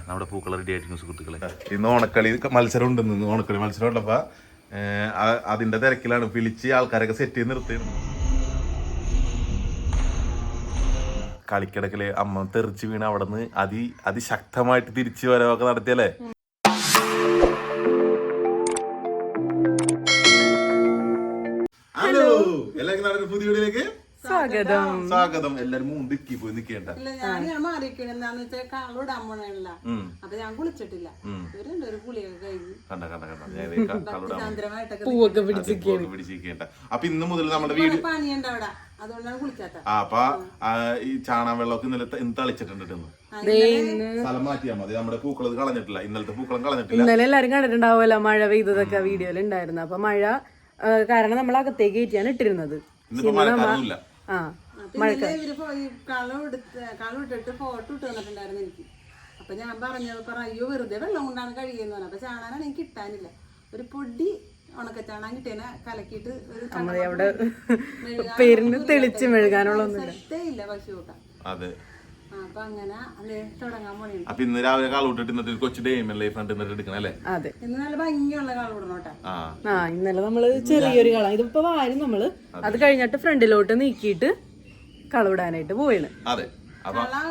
നമ്മുടെ പൂക്കള റെഡി ആയിരിക്കും സുഹൃത്തുക്കളെ. ഇന്ന് ഓണക്കളി മത്സരം ഉണ്ടെന്ന് ഇന്ന് ഓണക്കളി മത്സരം ആ- അതിന്റെ തിരക്കിലാണ് വിളിച്ച് ആൾക്കാരൊക്കെ സെറ്റ് ചെയ്ത് നിർത്തി കളിക്കിടക്കിൽ അമ്മ തെറിച്ച് വീണ് അവിടെ നിന്ന് അതി അതിശക്തമായിട്ട് തിരിച്ചു വരവൊക്കെ നടത്തിയല്ലേ? ഹലോ എല്ലാവർക്കും പുതിയ വീഡിയോയിലേക്ക് സ്വാഗതം. സ്വാഗതം. എല്ലാരും മൂന്നിക്കി പോയി നിക്കേണ്ട. ഇല്ല ഞാൻ ഞാൻ മാറിയിരിക്കണം. എന്താന്ന് വെച്ചാൽ കാളോടാൻ പോണല്ല അപ്പൊ ഞാൻ കുളിച്ചിട്ടില്ല. ഇവരുണ്ട് ഒരു കുളിയൊക്കെ കഴിഞ്ഞ്. കണ്ട കണ്ട കണ്ട. പൂവൊക്കെ പിടിച്ചിരിക്കേണ്ട. അപ്പൊ ഇന്ന് മുതൽ നമ്മുടെ വീട് അവിടെ. അതുകൊണ്ടാണ് കുളിക്കാത്ത ആ അപ്പൊ ഈ ചാണാൻ വെള്ളമൊക്കെ ഇന്നലെ ഇന്ന് തളിച്ചിട്ടുണ്ട് ഇന്ന്. സ്ഥലം മാറ്റിയാ മതി. നമ്മുടെ പൂക്കളം കളഞ്ഞിട്ടില്ല. ഇന്നലത്തെ പൂക്കളം കളഞ്ഞിട്ടില്ല. ഇന്നലെ എല്ലാരും കണ്ടിട്ടുണ്ടാവുമല്ലോ മഴ പെയ്തതൊക്കെ വീഡിയോയിൽ ഉണ്ടായിരുന്നു അപ്പൊ മഴ കാരണം നമ്മൾ അകത്തേക്ക് കയറ്റിയാണ് ഇട്ടിരുന്നത്. ഇന്നിപ്പോ മഴക്കാരൊന്നുമില്ല ആ. ഇവർ പോ- ഈ കളം എടുത്ത് കളം ഇട്ടിട്ട് ഫോട്ടോ ഇട്ട് തന്നിട്ടുണ്ടായിരുന്നു എനിക്ക്. അപ്പൊ ഞാൻ പറഞ്ഞത് പറ അയ്യോ വെറുതെ വെള്ളം കൊണ്ടാണ് കഴിയുന്നത് പറഞ്ഞു. അപ്പൊ ചാണാനാണ് എനിക്ക് കിട്ടാനില്ല. ഒരു പൊടി ഉണക്ക കിട്ടിയനെ കലക്കിട്ട് കലക്കിയിട്ട് ഒരു പേരിന് തെളിച്ച് മെഴുകാനുള്ള ഒന്നും ഇല്ല പശു അതെ. ആ, അപ്പൊ ഇന്ന് രാവിലെ കാളൂട്ടിട്ട് ഇന്നത്തെ കൊച്ചു ഡേമൻ ലൈഫ് ഫ്രണ്ട് എന്നിട്ട് എടുക്കണം അല്ലേ അതെ. ആ. ഇന്നലെ നമ്മൾ ചെറിയൊരു കളം. ഇതിപ്പോ വാരും നമ്മൾ അത്. കഴിഞ്ഞിട്ട് ഫ്രണ്ടിലോട്ട് നീക്കിയിട്ട് കളവിടാനായിട്ട് പോവാണ്. അതെ.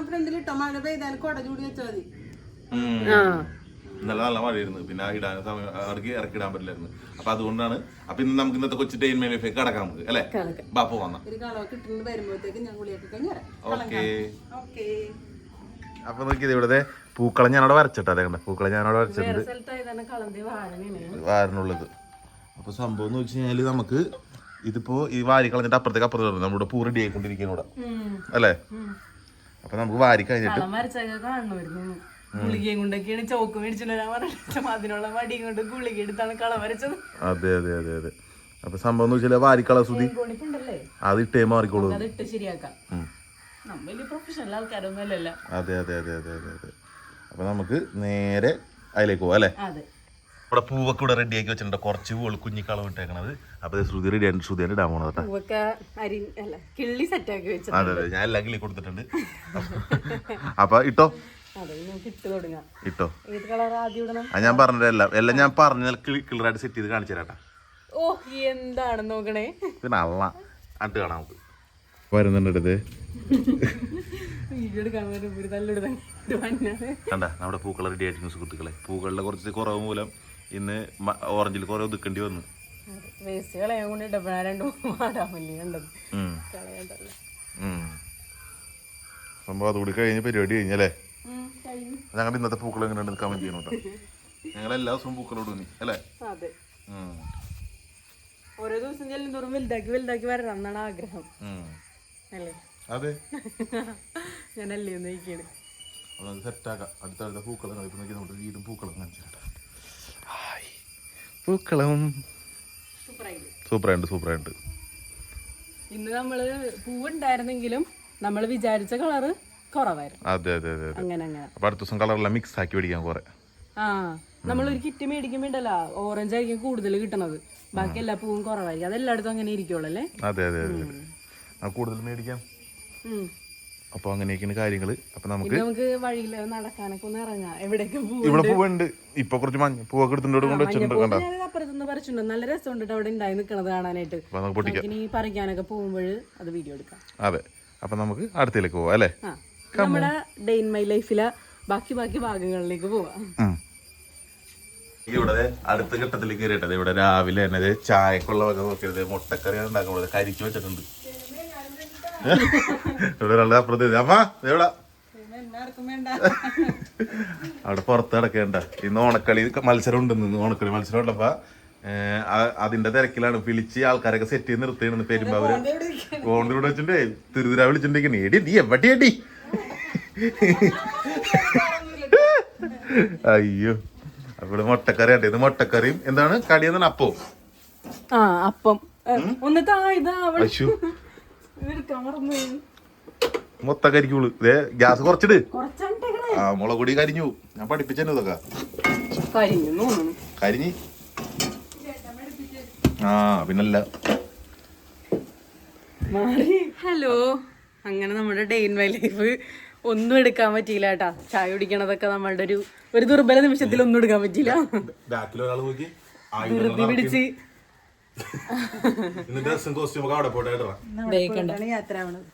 ഫ്രണ്ടിലിട്ടോ? മഴ പെയ്താൽ കൊട ചൂടി വെച്ചാൽ മതി. ആ. ഇന്നലെ നല്ല മഴയായിരുന്നു പിന്നെ ആ ഇടാൻ സമയം ഇറക്കി ഇറക്കിടാൻ പറ്റില്ലായിരുന്നു. അപ്പൊ അതുകൊണ്ടാണ് അപ്പൊ ഇന്ന് നമുക്ക് ഇന്നത്തെ കൊച്ചു ഡേമൻ ലൈഫ് കിടക്കാം നമുക്ക് അല്ലേ. ബാപ്പു വന്ന. ഓക്കെ. അപ്പൊ നോക്കിയത് ഇവിടെ പൂക്കളം ഞാനവിടെ വരച്ചിട്ടാ അതെ കണ്ട. പൂക്കളം ഞാനവിടെ വരച്ചിട്ടുണ്ട്. വാരനുള്ളത് അപ്പൊ സംഭവം എന്ന് വെച്ച് കഴിഞ്ഞാൽ നമുക്ക് ഇതിപ്പോ ഈ വാരി കളഞ്ഞിട്ട് അപ്പുറത്തേക്ക് അപ്പുറത്തേക്ക് നമ്മുടെ പൂ റെഡി ആയിക്കൊണ്ടിരിക്കുന്നു ഇവിടെ. അല്ലേ? അപ്പൊ നമുക്ക് വാരി കഴിഞ്ഞിട്ട് ഗുളികയും കൊണ്ടൊക്കെയാണ് ചോക്ക് മേടിച്ചിട്ട് വരാൻ പറഞ്ഞിട്ട് അതിനുള്ള മടിയും കൊണ്ട് ഗുളിക എടുത്താണ് കള വരച്ചത്. അതെ അതെ അതെ അതെ. അപ്പൊ സംഭവം എന്ന് വെച്ചാൽ വാരിക്കള സുതി അത് ഇട്ടേ മാറിക്കോളൂ. അത് ഇട്ട് ശരിയാക്കാം. ഉം. നമ്മ വലിയ പ്രൊഫഷണൽ ആൾക്കാരൊന്നും അല്ലല്ലോ. അതെ അതെ അതെ അതെ അതെ അതെ. അപ്പൊ നമുക്ക് നേരെ അതിലേക്ക് പോവാം അല്ലേ? ഇവിടെ പൂവൊക്കെ ഇവിടെ റെഡി ആക്കി വെച്ചിട്ടുണ്ട്. കുറച്ച് പൂകൾ കുഞ്ഞിക്കളം ഇട്ടേക്കണത്. അപ്പൊ ശ്രുതി റെഡി ആയിട്ട് ശ്രുതിയാണ് ഇടാൻ പോണത് അതെ അതെ. ഞാൻ എല്ലാം കിളി കൊടുത്തിട്ടുണ്ട്. അപ്പൊ ഇട്ടോ? ഇട്ട് ആ ഞാൻ പറഞ്ഞതല്ല. എല്ലാം ഞാൻ പറഞ്ഞ ക്ലിയറായിട്ട് സെറ്റ് ചെയ്ത് കാണിച്ചു തരാട്ടാ. ഓ എന്താണ് നോക്കണേ? പിന്നെ അള്ള അട്ട് കാണാം നമുക്ക്. വരുന്നുണ്ട് കണ്ട നമ്മുടെ പൂക്കൾ റെഡി ആയിരിക്കും സുഹൃത്തുക്കളെ. പൂക്കളുടെ കുറച്ച് കുറവ് മൂലം ഇന്ന് ഓറഞ്ചിൽ കുറേ ഒതുക്കേണ്ടി വന്നു. വേസ്റ്റ് കളയാൻ കൊണ്ട് സംഭവം അതുകൂടി കഴിഞ്ഞ പരിപാടി കഴിഞ്ഞല്ലേ? ഞങ്ങളുടെ ഇന്നത്തെ പൂക്കൾ എങ്ങനെയുണ്ടെന്ന് കമന്റ് ചെയ്യണം കേട്ടോ. ഞങ്ങൾ എല്ലാ ദിവസവും പൂക്കളോട് നീ അല്ലേ. ഓരോ ദിവസം ചെല്ലും തോറും വലുതാക്കി വലുതാക്കി വരണം എന്നാണ് ആഗ്രഹം. അല്ലേ? അതെ. ഞാനല്ലേ ഒന്ന് നോക്കിയാണ് അതൊന്ന് സെറ്റാക്കാം പൂക്കളം കളിപ്പം നോക്കി നമ്മുടെ വീടും പൂക്കളം കാണിച്ചു കേട്ടോ ഹായ്. പൂക്കളം. സൂപ്പറായിട്ട് സൂപ്പറായിട്ട് ഇന്ന് നമ്മൾ പൂവുണ്ടായിരുന്നെങ്കിലും നമ്മൾ വിചാരിച്ച കളറ് കുറവായിരുന്നു. അതെ അതെ അതെ അങ്ങനെ അങ്ങനെ. അപ്പൊ അടുത്ത ദിവസം കളറെല്ലാം മിക്സ് ആക്കി കുറെ. ആ നമ്മളൊരു കിറ്റ് മേടിക്കുമ്പോ ഉണ്ടല്ലോ ഓറഞ്ച് ആയിരിക്കും കൂടുതൽ കിട്ടണത് ബാക്കി എല്ലാ പൂവും കുറവായിരിക്കും. അതെല്ലായിടത്തും അങ്ങനെ ഇരിക്കുള്ളൂ അല്ലേ? അതെ അതെ കൂടുതൽ മേടിക്കാം. ഉം. അപ്പോൾ അങ്ങനെയൊക്കെയാണ് കാര്യങ്ങൾ അപ്പൊ നമുക്ക് നമുക്ക് വഴിയിൽ നടക്കാനൊക്കെ ഒന്ന് ഇറങ്ങാം. എവിടെയൊക്കെ ഇവിടെ പൂവുണ്ട്. ഇപ്പൊ കുറച്ച് മഞ്ഞ പൂവൊക്കെ കൊണ്ട് വെച്ചിട്ടുണ്ട് അപ്പുറത്തുനിന്ന് പറിച്ചിട്ടുണ്ട്. നല്ല രസമുണ്ട് അവിടെ ഉണ്ടായി നിൽക്കണത് കാണാനായിട്ട്. നമുക്ക് പൊട്ടിക്കാം. പറിക്കാനൊക്കെ പോകുമ്പോൾ അത് വീഡിയോ എടുക്കാം. അതെ. അപ്പൊ നമുക്ക് അടുത്തേക്ക് പോവാം അല്ലേ? നമ്മുടെ ഡേ ഇൻ മൈ ലൈഫിലെ ബാക്കി ബാക്കി ഭാഗങ്ങളിലേക്ക് പോവാം. ഇവിടെ അടുത്ത ഘട്ടത്തിലേക്ക് കയറിയിട്ടത് ഇവിടെ രാവിലെ തന്നെ ചായക്കുള്ള വക നോക്കിയത് മുട്ടക്കറി ഉണ്ടാക്കുന്നത് കരിച്ചു വെച്ചിട്ടുണ്ട്. ഇവിടെ ഒരാളുടെ അപ്പുറത്ത് അമ്മാ വേണ്ട അവിടെ പുറത്ത് കിടക്കേണ്ട ഇന്ന് ഓണക്കളി മത്സരം ഉണ്ടെന്ന് ഇന്ന് ഓണക്കളി മത്സരം ഉണ്ടപ്പാ അതിന്റെ തിരക്കിലാണ്. വിളിച്ച് ആൾക്കാരൊക്കെ സെറ്റ് ചെയ്ത് നിർത്തിയാണ് പെരുമ്പാവൂര്. ഫോണിൽ വെച്ചിട്ടുണ്ടേ. തിരുതിരാ തിരുതിര വിളിച്ചിട്ടുണ്ടെങ്കിൽ എടി നീ എവിടെയടി അയ്യോ. അവിടെ മുട്ടക്കറി ഉണ്ട്. ഇത് മുട്ടക്കറിയും എന്താണ്? കടി എന്താണ്? അപ്പോ ആ അപ്പം. ഒന്ന് താ ഇതാ അശു മൊത്തം കരിക്കുള്ളൂ ഇതേ ഗ്യാസ് കുറച്ചിട്. ആ മുളക് പൊടി കരിഞ്ഞു. ഞാൻ പഠിപ്പിച്ചു ഇതൊക്കെ. കരിഞ്ഞു ആ പിന്നല്ല. ഹലോ. അങ്ങനെ നമ്മുടെ ഡെയിൻ ഇൻ മൈ ലൈഫ് ഒന്നും എടുക്കാൻ പറ്റിയില്ല കേട്ടാ. ചായ കുടിക്കണതൊക്കെ നമ്മളുടെ ഒരു ഒരു ദുർബല നിമിഷത്തിൽ ഒന്നും എടുക്കാൻ പറ്റിയില്ല. ബാക്കിൽ ഒരാൾ നോക്കി. ധൃതി പിടിച്ച്.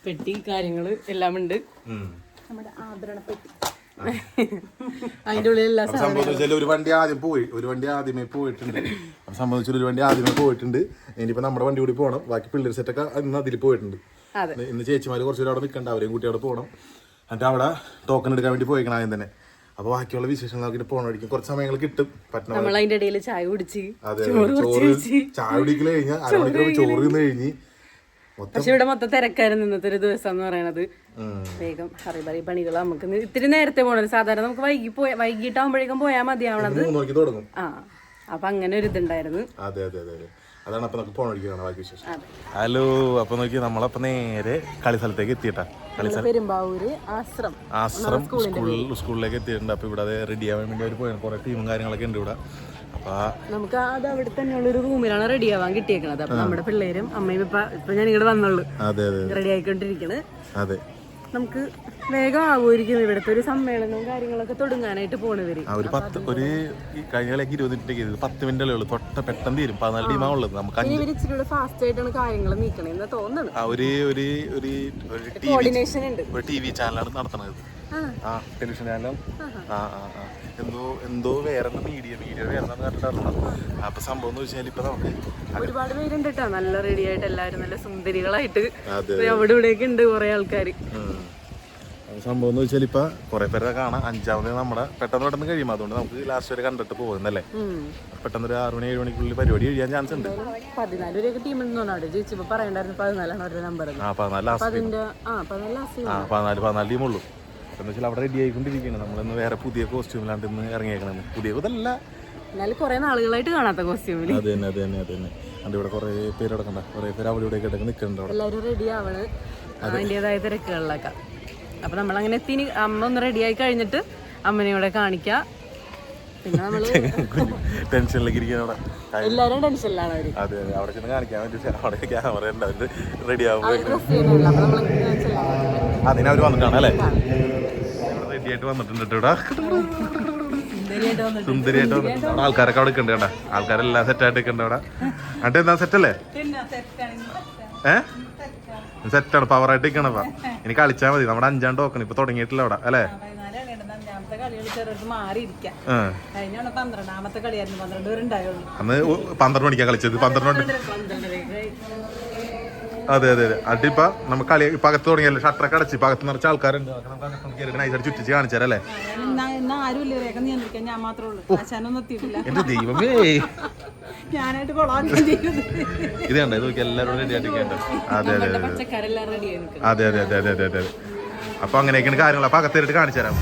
പെട്ടി കാര്യങ്ങൾ എല്ലാം ഉണ്ട്. നമ്മുടെ ആഭരണപ്പെട്ടി അതിന്റെ ഉള്ളിൽ എല്ലാ വെച്ചാൽ ഒരു വണ്ടി ആദ്യം പോയി. ഒരു വണ്ടി ആദ്യമേ പോയിട്ടുണ്ട്. അപ്പൊ സംബന്ധിച്ചാൽ ഒരു വണ്ടി ആദ്യമേ പോയിട്ടുണ്ട്. ഇനിയിപ്പോ നമ്മുടെ വണ്ടി കൂടി പോകണം ബാക്കി പിള്ളേർ സെറ്റൊക്കെ ഇന്ന് അതിൽ പോയിട്ടുണ്ട്. ഇന്ന് ചേച്ചിമാര് കുറച്ചുകൂടെ അവിടെ നിൽക്കണ്ട അവരെയും കൂട്ടി അവിടെ പോകണം എന്നിട്ട് അവിടെ ടോക്കൺ എടുക്കാൻ വേണ്ടി പോയിക്കണം ആദ്യം തന്നെ. അപ്പൊ ബാക്കിയുള്ള വിശേഷങ്ങൾ നോക്കിയിട്ട് പോകണമായിരിക്കും കുറച്ച് സമയങ്ങൾ കിട്ടും. പറ്റണം നമ്മൾ അതിന്റെ ഇടയിൽ ചായ കുടിച്ച് അതെ ചോറ് ചായ കുടിക്കൽ കഴിഞ്ഞാൽ അരമണിക്കൂർ ചോറ് തിന്നു കഴിഞ്ഞ് പക്ഷെ ഇവിടെ മൊത്തം തിരക്കായിരുന്നു ഇന്നത്തെ ഒരു ദിവസം എന്ന് പറയണത് വേഗം ഹറിബറി പണികൾ നമുക്ക് ഇത്തിരി നേരത്തെ പോകണം സാധാരണ നമുക്ക് വൈകി പോയ വൈകിട്ടാകുമ്പോഴേക്കും പോയാൽ മതിയാവണത്. ആ അപ്പൊ അങ്ങനെ ഒരു ഇതുണ്ടായിരുന്നു. അതെ അതെ അതെ. അതാണ് അപ്പൊ നമുക്ക് പോകണമായിരിക്കും ബാക്കി വിശേഷം. അതെ. ഹലോ അപ്പൊ നോക്കി നമ്മളപ്പോ നേരെ കളി സ്ഥലത്തേക്ക് എത്തിയിട്ടാ കളി ആശ്രം. ആശ്രം സ്കൂളിൽ സ്കൂളിലേക്ക് എത്തിയിട്ടുണ്ട്. അപ്പൊ ഇവിടെ റെഡി ആവാൻ വേണ്ടി അവർ പോയി. കുറെ ടീമും കാര്യങ്ങളൊക്കെ ഉണ്ട് ഇവിടെ. നമുക്ക് അത് അവിടെ തന്നെയുള്ള ഒരു റൂമിലാണ് റെഡി ആവാൻ കിട്ടിയേക്കണത്. അപ്പൊ നമ്മുടെ പിള്ളേരും അമ്മയും ഇപ്പൊ ഇപ്പൊ ഞാൻ ഇങ്ങോട്ട് വന്നുള്ളൂ റെഡി ആയിക്കൊണ്ടിരിക്കണേ. അതെ. നമുക്ക് വേഗം ആവുമായിരിക്കും ഇവിടുത്തെ ഒരു സമ്മേളനവും കാര്യങ്ങളൊക്കെ തുടങ്ങാനായിട്ട് പോണവര് ആ ഒരു പത്ത് ഒരു കഴിഞ്ഞ ഇരുപത് മിനിറ്റ് പത്ത് മിനിറ്റല്ലേ ഉള്ളൂ. തൊട്ട പെട്ടെന്ന് തീരും. പതിനാല് ടീമാ ഉള്ളത്. നമുക്ക് ഇച്ചിരി ഫാസ്റ്റ് ആയിട്ടാണ് കാര്യങ്ങൾ നീക്കണെന്ന് തോന്നുന്നു ആ ഒരു ഒരു ഒരു ഒരു ടി വി കോർഡിനേഷൻ ഉണ്ട്. ഒരു ടി വി ചാനലാണ് നടത്തുന്നത് ആ. ടെലിവിഷൻ ചാനലും? ആ ആ. ആ എന്തോ എന്തോ വേറെ മീഡിയ മീഡിയ വേറെ കണ്ടിട്ടുണ്ടോ അപ്പൊ സംഭവം എന്ന് വെച്ചാൽ ഇപ്പൊ നമുക്ക് ഒരുപാട് പേരുണ്ട് കേട്ടോ നല്ല റെഡി ആയിട്ട് എല്ലാരും നല്ല സുന്ദരികളായിട്ട് അവിടെ ഇവിടെയൊക്കെ ഉണ്ട് കുറെ ആൾക്കാര്. സംഭവം എന്ന് വെച്ചാൽ ഇപ്പൊ കുറെ പേരെ കാണാം. അഞ്ചാമത് നമ്മുടെ പെട്ടെന്ന് പെട്ടെന്ന് കഴിയും. അതുകൊണ്ട് നമുക്ക് ലാസ്റ്റ് വരെ കണ്ടിട്ട് പോകുന്നല്ലേ. പെട്ടെന്ന് ഒരു ആറ് മണി ഏഴ് മണിക്കുള്ളിൽ പരിപാടി കഴിയാൻ ചാൻസ് ഉണ്ട്. പതിനാല് വരെയൊക്കെ ടീം ഉണ്ടെന്നാണ് പറയണ്ടായിരുന്നു പതിനാലാണ് അവരുടെ നമ്പർ ആ ലാസ്റ്റ് പതിനാല് ടീമുള്ളൂ എന്ന് വെച്ചാൽ അവിടെ റെഡി ആയിക്കൊണ്ടിരിക്കുകയാണ്. നമ്മളിന്ന് വേറെ പുതിയ കോസ്റ്റ്യൂമിലാണ്ട് ഇന്ന് ഇറങ്ങിയേക്കണെന്ന് പുതിയ ഇതല്ല. എന്നാലും കുറെ നാളുകളായിട്ട് കാണാത്ത കോസ്റ്റ്യൂമിൽ അത് തന്നെ അത് തന്നെ അത് തന്നെ. അതിന്റെ ഇവിടെ കുറേ പേര് കിടക്കണ്ട. കുറേ പേര് അവിടെ ഇവിടെ നിൽക്കുന്നുണ്ട് അവിടെ. എല്ലാവരും റെഡി ആവണ്. അതിന്റെതായ തിരക്കുകളിലൊക്കെ. അപ്പൊ നമ്മൾ അങ്ങനെ എത്തി. അമ്മ ഒന്ന് റെഡി ആയി കഴിഞ്ഞിട്ട് അമ്മനെ ഇവിടെ കാണിക്കാം. പിന്നെ നമ്മൾ ടെൻഷനിലേക്ക് അവിടെ. എല്ലാവരും എല്ലാരും ടെൻഷനിലാണ് അവർ. അതെ അതെ. അവിടെ ചെന്ന് കാണിക്കാൻ വേണ്ടി അവിടെ ക്യാമറ ഉണ്ട്. അവർ റെഡി ആകുമ്പോൾ അതിന് അവർ വന്നിട്ടാണ് അല്ലേ? റെഡി ആയിട്ട് വന്നിട്ടുണ്ട് കേട്ടോ ഇവിടെ. സുന്ദരിയായിട്ട് വന്നിട്ടുണ്ട്. അവിടെ ആൾക്കാരൊക്കെ അവിടെ ഉണ്ട് കേട്ടാ. ആൾക്കാരെല്ലാം സെറ്റായിട്ട് നിൽക്കണ്ട അവിടെ. എന്നിട്ട് എന്താ സെറ്റല്ലേ ഏഹ് സെറ്റാണ് പവറായിട്ട് നിൽക്കണപ്പ ഇനി കളിച്ചാൽ മതി. നമ്മുടെ അഞ്ചാം ടോക്കൺ ഇപ്പൊ തുടങ്ങിയിട്ടില്ല അവിടെ അല്ലേ? അന്ന് പന്ത്രണ്ട് മണിക്കാ കളിച്ചത്? പന്ത്രണ്ട് മണി. അതെ അതെ അതെ. അടിപ്പ നമുക്ക് കളി ഇപ്പൊ അകത്ത് തുടങ്ങിയല്ലേ. ഷട്ടറൊക്കെ അടച്ച് ഇപ്പൊ അകത്ത് നിറച്ച ആൾക്കാരുണ്ട്. നൈസായിട്ട് ചുറ്റിച്ച് കാണിച്ചു തരാം അല്ലേ? ഇന്ന് ഇന്ന് ആരും ഇല്ല വേഗം നിയന്ത്രിക്കാൻ ഞാൻ മാത്രമേ ഉള്ളൂ. ആശാനൊന്നും എത്തിയിട്ടില്ല. എന്റെ ദൈവമേ. ഇത് കണ്ട? ഇത് നോക്കി എല്ലാവരും റെഡി ആയിട്ട് അതെ അതെ അതെ അതെ. അതെ അതെ അതെ അതെ അതെ അപ്പൊ അങ്ങനെയൊക്കെയാണ് കാര്യങ്ങൾ. അപ്പൊ അകത്തേറിട്ട് കാണിച്ചു തരാം.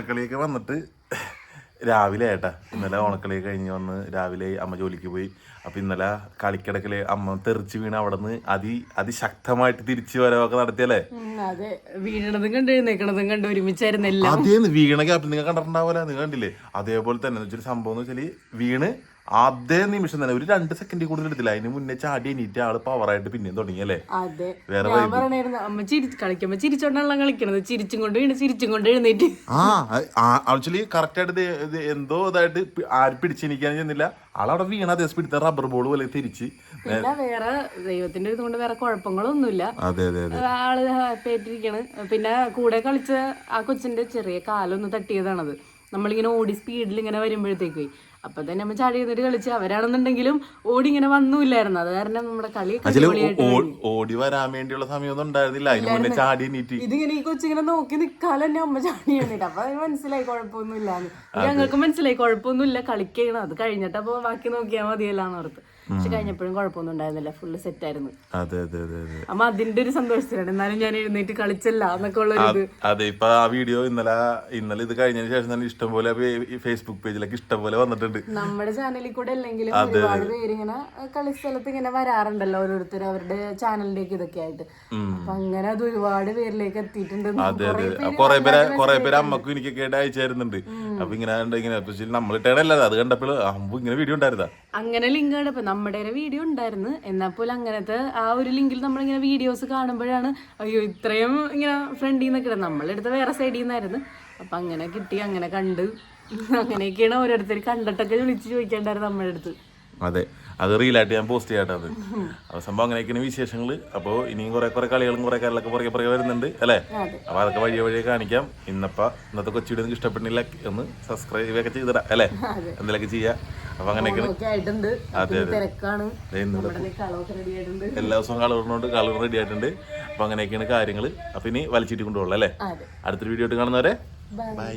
ഓണക്കളിയൊക്കെ വന്നിട്ട് രാവിലെ ഏട്ടാ ഇന്നലെ ഓണക്കളി കഴിഞ്ഞ് വന്ന് രാവിലെ അമ്മ ജോലിക്ക് പോയി. അപ്പൊ ഇന്നലെ കളിക്കിടക്കിൽ അമ്മ തെറിച്ച് വീണ് അവിടെ നിന്ന് അതി അതിശക്തമായിട്ട് തിരിച്ചു വരവൊക്കെ നടത്തിയല്ലേ? അതെ. വീഴണതും കണ്ട് എഴുന്നേക്കണതും കണ്ട് ഒരുമിച്ചായിരുന്നില്ല അതേന്ന് വീണ ഗ്യാപ്പിൽ നിങ്ങൾ കണ്ടിട്ടുണ്ടാവില്ല നിങ്ങൾ കണ്ടില്ലേ? അതേപോലെ തന്നെ. സംഭവം എന്ന് വെച്ചാൽ വീണ് അതേ നിമിഷം തന്നെ ഒരു രണ്ട് സെക്കൻഡിൽ കൂടുതൽ എടുത്തില്ല. അതിന് മുന്നേ ചാടി എണീറ്റ് ആൾ പവറായിട്ട് പിന്നെയും തുടങ്ങി അല്ലേ? അതെ. വേറെ ഞാൻ പറയണായിരുന്നു അമ്മ ചിരി കളിക്കുമ്പോ ചിരിച്ചോണ്ടാണല്ലോ കളിക്കണത്. ചിരിച്ചും കൊണ്ട് വീണ് ചിരിച്ചും കൊണ്ട് എഴുന്നേറ്റ്. ആ ആക്ച്വലി കറക്റ്റ് ആയിട്ട് എന്തോ ഇതായിട്ട് ആര് പിടിച്ചെനിക്കാൻ ചെന്നില്ല. ആളവിടെ വീണ ദിവസം പിടിത്ത റബ്ബർ ബോൾ പോലെ തിരിച്ച്. പിന്നെ വേറെ ദൈവത്തിന്റെ ഇതുകൊണ്ട് വേറെ കുഴപ്പങ്ങളൊന്നുമില്ല. അതെ അതെ അതെ. ആൾ ഹാപ്പി ആയിട്ടിരിക്കണ്. പിന്നെ കൂടെ കളിച്ച ആ കൊച്ചിന്റെ ചെറിയ കാലൊന്ന് തട്ടിയതാണത്. നമ്മളിങ്ങനെ ഓടി സ്പീഡിൽ ഇങ്ങനെ വരുമ്പോഴത്തേക്ക് അപ്പൊ തന്നെ നമ്മൾ ചാടി എന്നിട്ട് കളിച്ച്. അവരാണെന്നുണ്ടെങ്കിലും ഓടി ഇങ്ങനെ വന്നൂല്ലായിരുന്നു അത് കാരണം നമ്മുടെ കളി ഓടി വരാൻ വേണ്ടിയുള്ള സമയമൊന്നും ഉണ്ടായിരുന്നില്ല. അതിന് മുന്നേ ചാടി ഇതിങ്ങനെ ഈ കൊച്ചിങ്ങനെ നോക്കി നിക്കാതെ തന്നെ അമ്മ ചാടി എന്നിട്ട് അപ്പൊ അതിന് മനസ്സിലായി കുഴപ്പമൊന്നുമില്ല ഞങ്ങൾക്ക് മനസ്സിലായി കുഴപ്പമൊന്നുമില്ല. കളിക്കണം? അത് കഴിഞ്ഞിട്ട് അപ്പൊ ബാക്കി നോക്കിയാൽ മതിയല്ലാന്ന് ഓർത്ത്. പക്ഷെ കഴിഞ്ഞപ്പോഴും കുഴപ്പമൊന്നും ഉണ്ടായിരുന്നില്ല ഫുള്ള് സെറ്റ് ആയിരുന്നു. അതെ അതെ അതെ അതെ. അമ്മ അതിന്റെ ഒരു സന്തോഷത്തിലാണ്. എന്നാലും ഞാൻ എഴുന്നേറ്റ് കളിച്ചല്ല എന്നൊക്കെ ഉള്ള ഇത്. അതെ ഇപ്പൊ ആ വീഡിയോ ഇന്നലെ ഇന്നലെ ഇത് കഴിഞ്ഞതിന് ശേഷം തന്നെ ഇഷ്ടം പോലെ ഫേസ്ബുക്ക് പേജിലൊക്കെ ഇഷ്ടംപോലെ വന്നിട്ടുണ്ട്. നമ്മുടെ ചാനലിൽ കൂടെ അല്ലെങ്കിലും ഒരുപാട് പേര് ഇങ്ങനെ കളി സ്ഥലത്ത് ഇങ്ങനെ വരാറുണ്ടല്ലോ ഓരോരുത്തർ അവരുടെ ചാനലിലേക്ക് ഇതൊക്കെ ആയിട്ട്. അപ്പൊ അങ്ങനെ അത് ഒരുപാട് പേരിലേക്ക് എത്തിയിട്ടുണ്ട്. അതെ അതെ. കൊറേ പേര് കൊറേ പേര് അമ്മക്കും എനിക്കൊക്കെ ആയിട്ട് അയച്ചു അപ്പൊ ഇങ്ങനെ നമ്മൾ ഇട്ടേടല്ല അത് കണ്ടപ്പോൾ അമ്പു ഇങ്ങനെ വീഡിയോ ഉണ്ടായിരുന്നാ? അങ്ങനെ ലിങ്ക് ഇപ്പൊ നമ്മുടെ ഒരു വീഡിയോ ഉണ്ടായിരുന്നു. എന്നാൽ പോലും അങ്ങനത്തെ ആ ഒരു ലിങ്കിൽ നമ്മളിങ്ങനെ വീഡിയോസ് കാണുമ്പോഴാണ് അയ്യോ ഇത്രയും ഇങ്ങനെ ഫ്രണ്ടിൽ നിന്നൊക്കെ നമ്മളെടുത്ത വേറെ സൈഡിൽ നിന്നായിരുന്നു. അപ്പം അങ്ങനെ കിട്ടി അങ്ങനെ കണ്ട്. അങ്ങനെയൊക്കെയാണ് ഓരോരുത്തർ കണ്ടിട്ടൊക്കെ വിളിച്ച് ചോദിക്കേണ്ടായിരുന്നു നമ്മുടെ അടുത്ത്. അതെ. അത് റീലായിട്ട് ഞാൻ പോസ്റ്റ് ചെയ്യാട്ടത് അത്. അപ്പൊ സംഭവം അങ്ങനെയൊക്കെയാണ് വിശേഷങ്ങൾ അപ്പോൾ ഇനിയും കുറെ കുറെ കളികളും കുറെ കാര്യങ്ങളൊക്കെ പുറകെ പുറകെ വരുന്നുണ്ട് അല്ലേ? അപ്പൊ അതൊക്കെ വഴിയെ വഴിയെ കാണിക്കാം. ഇന്നപ്പ ഇന്നത്തെ കൊച്ചിയുടെ നിങ്ങൾക്ക് ഇഷ്ടപ്പെട്ടില്ല ഒന്ന് സബ്സ്ക്രൈബ് ഒക്കെ ചെയ്തിടാം അല്ലേ? എന്തെങ്കിലുമൊക്കെ ചെയ്യാം. അപ്പൊ അങ്ങനെയൊക്കെയാണ്. എല്ലാ ദിവസവും കളറിനോണ്ട് കളർ റെഡി ആയിട്ടുണ്ട്. അപ്പൊ അങ്ങനെയൊക്കെയാണ് കാര്യങ്ങൾ അപ്പൊ ഇനി വലിച്ചിട്ട് കൊണ്ടുപോകണം അല്ലേ? അടുത്തൊരു വീഡിയോ ആയിട്ട് കാണുന്നവരെ ബൈ